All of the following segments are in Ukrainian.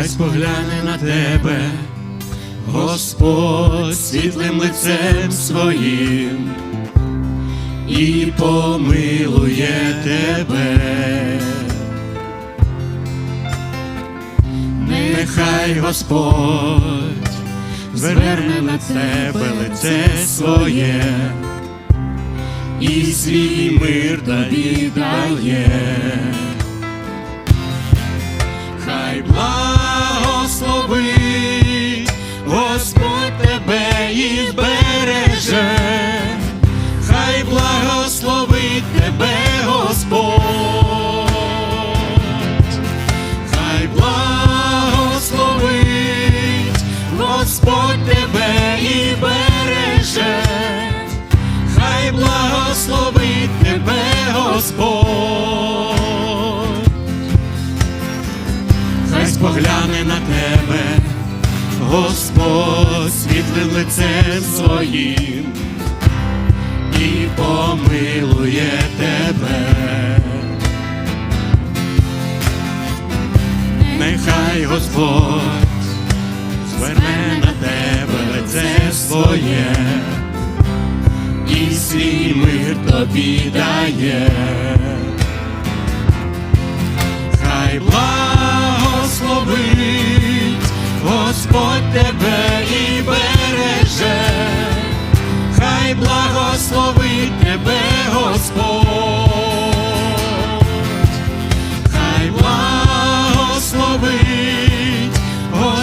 хай спогляне на тебе, Господь світлим лицем своїм і помилує тебе. Нехай Господь зверне на тебе лице своє і свій мир тобі дає. Тебе Господь, хай благословить Господь тебе і береже, хай благословить тебе Господь. Хай спогляне на тебе, Господь світлим лицем своїм. І помилує Господь зверне на тебе лице своє і свій мир тобі дає. Хай благословить Господь тебе і береже, хай благословить тебе Господь,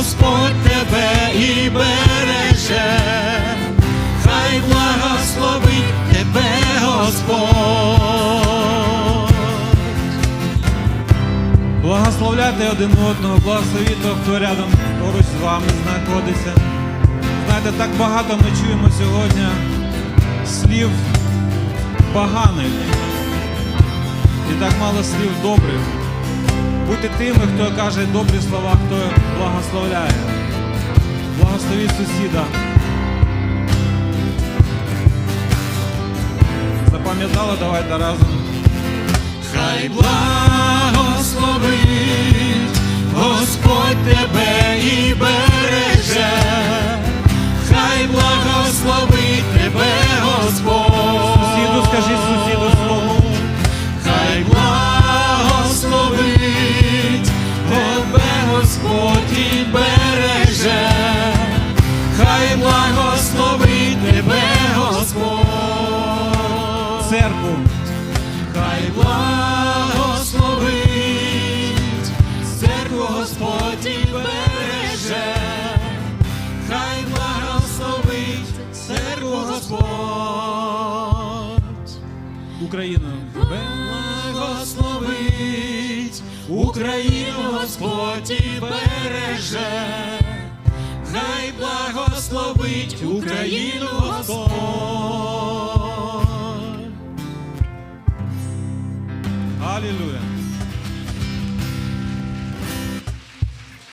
Господь тебе і береже, хай благословить тебе Господь. Благословляйте один одного, благословіть того, хто рядом поруч з вами знаходиться. Знаєте, так багато ми чуємо сьогодні слів поганих і так мало слів добрих. Будьте тими, хто каже добрі слова, хто благословляє. Благословіть сусіда. Запам'ятали, давайте разом. Хай благословить Господь тебе і береже, хай благословить Господь і береже, хай благословить Україну. Благословить Україну Господь і береже, хай благословить Україну Господь. Алілуя.